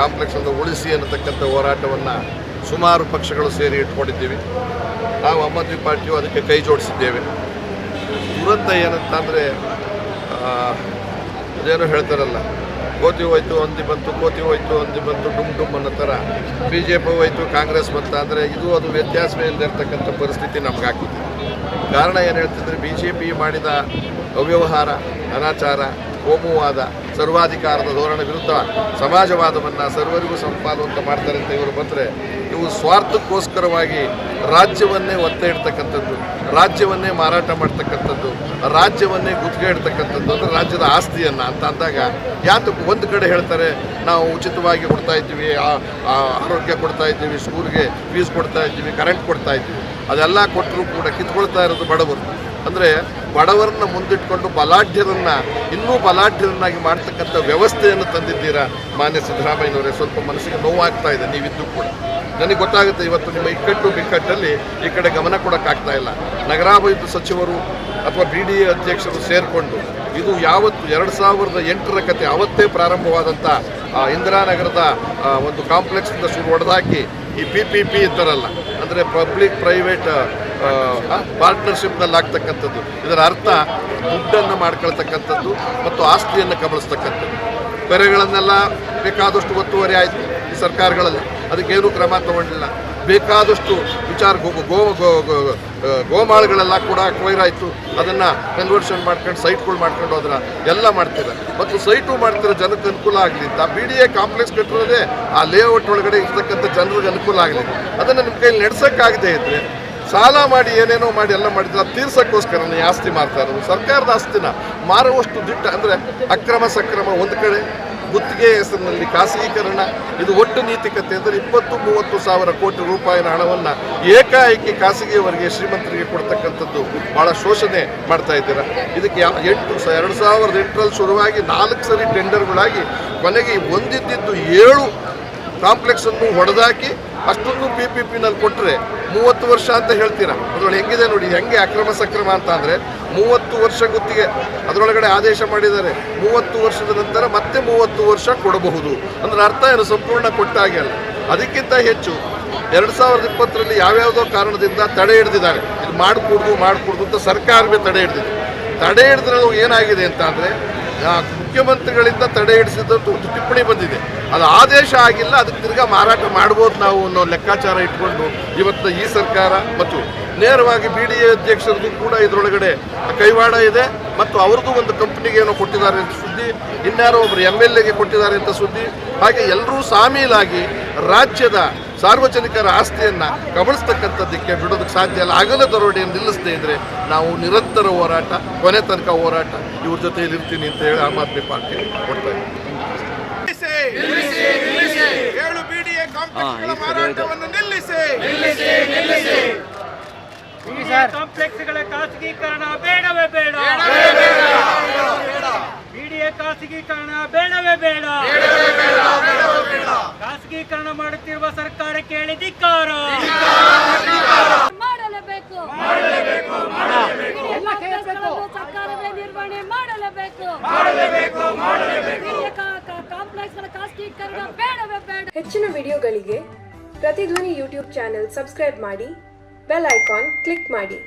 Complex ಅನ್ನು ಉಳಿಸಿ ಅನ್ನತಕ್ಕಂಥ ಹೋರಾಟವನ್ನು ಸುಮಾರು ಪಕ್ಷಗಳು ಸೇರಿ ಇಟ್ಕೊಂಡಿದ್ದೀವಿ. ನಾವು ಆಮ್ ಪಾರ್ಟಿಯು ಅದಕ್ಕೆ ಕೈ ಜೋಡಿಸಿದ್ದೇವೆ. ದುರಂತ ಏನಂತಂದರೆ ಅದೇನು ಹೇಳ್ತಾರಲ್ಲ, ಕೋತಿ ಹೋಯ್ತು ಅಂದಿ ಬಂತು, ಕೋತಿ ಹೋಯ್ತು ಅಂದಿ ಬಂತು, ಡುಮ್ ಡುಮ್ ಅನ್ನೋ ಥರ. ಬಿ ಜೆ ಪಿ ಹೋಯ್ತು, ಕಾಂಗ್ರೆಸ್ ಬಂತ ಅಂದರೆ ಇದು ಅದು ವ್ಯತ್ಯಾಸವೇ ಇಲ್ಲದಿರ್ತಕ್ಕಂಥ ಪರಿಸ್ಥಿತಿ ನಮ್ಗೆ ಹಾಕಿದೆ ಕಾರಣ ಏನು ಹೇಳ್ತಿದ್ರೆ ಬಿ ಜೆ ಪಿ ಮಾಡಿದ ಅವ್ಯವಹಾರ, ಅನಾಚಾರ ಕೋಮುವಾದ ಸರ್ವಾಧಿಕಾರದ ಧೋರಣೆ ವಿರುದ್ಧ ಸಮಾಜವಾದವನ್ನು ಸರ್ವರಿಗೂ ಸಂಪಾದವಂತ ಮಾಡ್ತಾರೆ ಅಂತ ಇವರು ಬಂದರೆ, ಇವು ಸ್ವಾರ್ಥಕ್ಕೋಸ್ಕರವಾಗಿ ರಾಜ್ಯವನ್ನೇ ಒತ್ತೆ ಇಡ್ತಕ್ಕಂಥದ್ದು, ರಾಜ್ಯವನ್ನೇ ಮಾರಾಟ ಮಾಡ್ತಕ್ಕಂಥದ್ದು, ರಾಜ್ಯವನ್ನೇ ಗುತ್ತಿಗೆ ಇಡ್ತಕ್ಕಂಥದ್ದು ಅಂದರೆ ರಾಜ್ಯದ ಆಸ್ತಿಯನ್ನು ಅಂತ ಅಂದಾಗ ಯಾತಕ್ಕೆ ಒಂದು ಕಡೆ ಹೇಳ್ತಾರೆ, ನಾವು ಉಚಿತವಾಗಿ ಕೊಡ್ತಾ ಇದ್ದೀವಿ ಆರೋಗ್ಯ ಕೊಡ್ತಾ ಇದ್ದೀವಿ ಸ್ಕೂಲ್ಗೆ ಫೀಸ್ ಕೊಡ್ತಾ ಇದ್ದೀವಿ ಕರೆಂಟ್ ಕೊಡ್ತಾ ಇದ್ದೀವಿ. ಅದೆಲ್ಲ ಕೊಟ್ಟರು ಕೂಡ ಕಿತ್ಕೊಳ್ತಾ ಇರೋದು ಬಡವರು. ಅಂದರೆ ಬಡವರನ್ನ ಮುಂದಿಟ್ಕೊಂಡು ಬಲಾಢ್ಯರನ್ನ, ಇನ್ನೂ ಬಲಾಢ್ಯರನ್ನಾಗಿ ಮಾಡ್ತಕ್ಕಂಥ ವ್ಯವಸ್ಥೆಯನ್ನು ತಂದಿದ್ದೀರಾ ಮಾನ್ಯ ಸಿದ್ದರಾಮಯ್ಯನವರೇ. ಸ್ವಲ್ಪ ಮನಸ್ಸಿಗೆ ನೋವಾಗ್ತಾ ಇದೆ, ನೀವಿದ್ದು ಕೂಡ. ನನಗೆ ಗೊತ್ತಾಗುತ್ತೆ ಇವತ್ತು ನಿಮ್ಮ ಇಕ್ಕಟ್ಟು ಬಿಕ್ಕಟ್ಟಲ್ಲಿ ಈ ಕಡೆ ಗಮನ ಕೊಡೋಕ್ಕಾಗ್ತಾ ಇಲ್ಲ. ನಗರಾಭಿವೃದ್ಧಿ ಸಚಿವರು ಅಥವಾ ಬಿ ಡಿ ಎ ಅಧ್ಯಕ್ಷರು ಸೇರಿಕೊಂಡು ಇದು ಯಾವತ್ತು ಎರಡು ಸಾವಿರದ ಎಂಟರ ಕತೆ, ಅವತ್ತೇ ಪ್ರಾರಂಭವಾದಂಥ ಇಂದಿರಾನಗರದ ಒಂದು ಕಾಂಪ್ಲೆಕ್ಸಿಂದ ಶುರು ಹೊಡೆದಾಕಿ ಈ ಪಿ ಪಿ ಪಿ ಇದ್ದಾರಲ್ಲ. ಅಂದರೆ ಪಬ್ಲಿಕ್ ಪ್ರೈವೇಟ್ ಪಾರ್ಟ್ನರ್ಶಿಪ್ನಲ್ಲಿ ಆಗ್ತಕ್ಕಂಥದ್ದು ಇದರ ಅರ್ಥ, ದುಡ್ಡನ್ನು ಮಾಡ್ಕೊಳ್ತಕ್ಕಂಥದ್ದು ಮತ್ತು ಆಸ್ತಿಯನ್ನು ಕಬಳಿಸ್ತಕ್ಕಂಥದ್ದು. ಕೆರೆಗಳನ್ನೆಲ್ಲ ಬೇಕಾದಷ್ಟು ಒತ್ತುವರಿ ಆಯಿತು ಈ ಸರ್ಕಾರಗಳಲ್ಲಿ. ಅದಕ್ಕೇನು ಕ್ರಮ ತಗೊಂಡಿಲ್ಲ. ಬೇಕಾದಷ್ಟು ವಿಚಾರ ಗೋ ಗೋ ಗೋಮಾಳಗಳೆಲ್ಲ ಕೂಡ ಕೊಯ್ರಾಯಿತು ಅದನ್ನು ಕನ್ವರ್ಷನ್ ಮಾಡ್ಕೊಂಡು ಸೈಟ್ಗಳು ಮಾಡ್ಕೊಂಡು ಅದನ್ನು ಎಲ್ಲ ಮಾಡ್ತಿದ್ದಾರೆ. ಮತ್ತು ಸೈಟು ಮಾಡ್ತಿರೋ ಜನಕ್ಕೆ ಅನುಕೂಲ ಆಗಲಿ ಅಂತ ಬಿ ಡಿ ಎ ಕಾಂಪ್ಲೆಕ್ಸ್ ಕಟ್ಟಿರೋದೇ ಆ ಲೇಔಟ್ ಒಳಗಡೆ ಇರ್ತಕ್ಕಂಥ ಜನರಿಗೆ ಅನುಕೂಲ ಆಗಲಿ ಅದನ್ನು ನಿಮ್ಮ ಕೈಲಿ ನಡೆಸೋಕ್ಕಾಗದೇ ಇದ್ದರೆ ಸಾಲ ಮಾಡಿ, ಏನೇನೋ ಮಾಡಿ, ಎಲ್ಲ ಮಾಡಿದ್ರೆ ತೀರ್ಸೋಕ್ಕೋಸ್ಕರ ಆಸ್ತಿ ಮಾರ್ತಾ ಇರೋದು. ಸರ್ಕಾರದ ಆಸ್ತಿನ ಮಾರುವಷ್ಟು ದಿಟ್ಟ ಅಂದರೆ ಅಕ್ರಮ ಸಕ್ರಮ ಒಂದು ಕಡೆ ಗುತ್ತಿಗೆ ಹೆಸರಿನಲ್ಲಿ ಖಾಸಗೀಕರಣ, ಇದು ಒಟ್ಟು ನೀತಿಕತೆ ಅಂದರೆ ಇಪ್ಪತ್ತು ಮೂವತ್ತು ಸಾವಿರ ಕೋಟಿ ರೂಪಾಯಿನ ಹಣವನ್ನು ಏಕಾಏಕಿ ಖಾಸಗಿಯವರಿಗೆ ಶ್ರೀಮಂತರಿಗೆ ಕೊಡ್ತಕ್ಕಂಥದ್ದು ಭಾಳ ಶೋಷಣೆ ಮಾಡ್ತಾ ಇದ್ದೀರಾ? ಇದಕ್ಕೆ ಎಂಟು ಎರಡು ಸಾವಿರದ ಎಂಟರಲ್ಲಿ ಶುರುವಾಗಿ ನಾಲ್ಕು ಸರಿ ಟೆಂಡರ್ಗಳಾಗಿ ಕೊನೆಗೆ ಒಂದಿದ್ದಿದ್ದು ಏಳು ಕಾಂಪ್ಲೆಕ್ಸ್ ಅನ್ನು ಹೊಡೆದಾಕಿ ಅಷ್ಟೊಂದು ಪಿ ಪಿ ಪಿನಲ್ಲಿ ಕೊಟ್ಟರೆ ಮೂವತ್ತು ವರ್ಷ ಅಂತ ಹೇಳ್ತೀರಾ? ಅದರೊಳಗೆ ಹೆಂಗಿದೆ ನೋಡಿ, ಹೆಂಗೆ ಅಕ್ರಮ ಸಕ್ರಮ ಅಂತ ಅಂದರೆ ಮೂವತ್ತು ವರ್ಷ ಗುತ್ತಿಗೆ ಅದರೊಳಗಡೆ ಆದೇಶ ಮಾಡಿದ್ದಾರೆ. ಮೂವತ್ತು ವರ್ಷದ ನಂತರ ಮತ್ತೆ ಮೂವತ್ತು ವರ್ಷ ಕೊಡಬಹುದು. ಅಂದ್ರೆ ಅರ್ಥ ಏನು? ಸಂಪೂರ್ಣ ಕೊಟ್ಟಾಗೆ ಅಲ್ಲ. ಅದಕ್ಕಿಂತ ಹೆಚ್ಚು ಎರಡು ಸಾವಿರದ ಇಪ್ಪತ್ತರಲ್ಲಿ ಯಾವ್ಯಾವುದೋ ಕಾರಣದಿಂದ ತಡೆ ಹಿಡಿದಿದ್ದಾರೆ. ಇದು ಮಾಡಿಕೊಡ್ದು ಮಾಡಿಕೊಡ್ದು ಅಂತ ಸರ್ಕಾರವೇ ತಡೆ ಹಿಡಿದಿದೆ. ತಡೆ ಹಿಡಿದ್ರೂ ಏನಾಗಿದೆ ಅಂತ ಅಂದರೆ ಮುಖ್ಯಮಂತ್ರಿಗಳಿಂದ ತಡೆ ಹಿಡಿಸಿದಂತ ಒಂದು ಟಿಪ್ಪಣಿ ಬಂದಿದೆ. ಅದು ಆದೇಶ ಆಗಿಲ್ಲ, ಅದಕ್ಕೆ ತಿರ್ಗಾ ಮಾರಾಟ ಮಾಡ್ಬೋದು ನಾವು ಅನ್ನೋ ಲೆಕ್ಕಾಚಾರ ಇಟ್ಕೊಂಡು ಇವತ್ತು ಈ ಸರ್ಕಾರ ಮತ್ತು ನೇರವಾಗಿ ಬಿ ಡಿ ಎ ಅಧ್ಯಕ್ಷರದ್ದು ಕೂಡ ಇದರೊಳಗಡೆ ಕೈವಾಡ ಇದೆ ಮತ್ತು ಅವ್ರದ್ದು ಒಂದು ಕಂಪ್ನಿಗೆ ಏನೋ ಕೊಟ್ಟಿದ್ದಾರೆ ಅಂತ ಸುದ್ದಿ, ಇನ್ಯಾರೋ ಒಬ್ಬರು ಎಂ ಎಲ್ ಎಗೆ ಕೊಟ್ಟಿದ್ದಾರೆ ಅಂತ ಸುದ್ದಿ, ಹಾಗೆ ಎಲ್ಲರೂ ಸಾಮೀಲಾಗಿ ರಾಜ್ಯದ ಸಾರ್ವಜನಿಕರ ಆಸ್ತಿಯನ್ನು ಕಬಳಿಸ್ತಕ್ಕಂಥದ್ದಕ್ಕೆ ಬಿಡೋದಕ್ಕೆ ಸಾಧ್ಯ ಇಲ್ಲ. ಅಗಲ ದರೋಡೆಯನ್ನು ನಿಲ್ಲಿಸದೇ ಇದ್ದರೆ ನಾವು ನಿರಂತರ ಹೋರಾಟ ಕೊನೆ ತನಕ ಹೋರಾಟ ಇವ್ರ ಜೊತೆಯಲ್ಲಿ ಇರ್ತೀನಿ ಅಂತ ಹೇಳಿ ಆಮ್ ಆದ್ಮಿ ಪಾರ್ಟಿ ಕೊಡ್ತಾ ಇದ್ದೀನಿ. ನಿಲ್ಲಿಸಿ ಏಳು ಬಿಡಿಎ ಕಾಂಪ್ಲೆಕ್ಸ್ಗಳ ಮಾರಾಟವನ್ನು ನಿಲ್ಲಿಸಿ. ಕಾಂಪ್ಲೆಕ್ಸ್ಗಳ ಖಾಸಗೀಕರಣ ಬೇಡವೇ ಬೇಡ. ಬಿಡಿಎ ಖಾಸಗೀಕರಣ ಬೇಡವೇ ಬೇಡ. ಖಾಸಗೀಕರಣ ಮಾಡುತ್ತಿರುವ ಸರ್ಕಾರಕ್ಕೆ ಧಿಕ್ಕಾರ ಮಾಡಲೇಬೇಕು. ಎಲ್ಲ ಕೆಲಸಗಳನ್ನು ಸರ್ಕಾರವೇ ನಿರ್ವಹಣೆ ಮಾಡಲೇಬೇಕು. ಕಾಂಪ್ಲೆಕ್ಸ್ ಖಾಸಗೀಕರಣ ಬೇಡವೇ ಬೇಡ. ಹೆಚ್ಚಿನ ವಿಡಿಯೋಗಳಿಗೆ ಪ್ರತಿಧ್ವನಿ ಯೂಟ್ಯೂಬ್ ಚಾನೆಲ್ ಸಬ್ಸ್ಕ್ರೈಬ್ ಮಾಡಿ ಬೆಲ್ ಐಕಾನ್ ಕ್ಲಿಕ್ ಮಾಡಿ.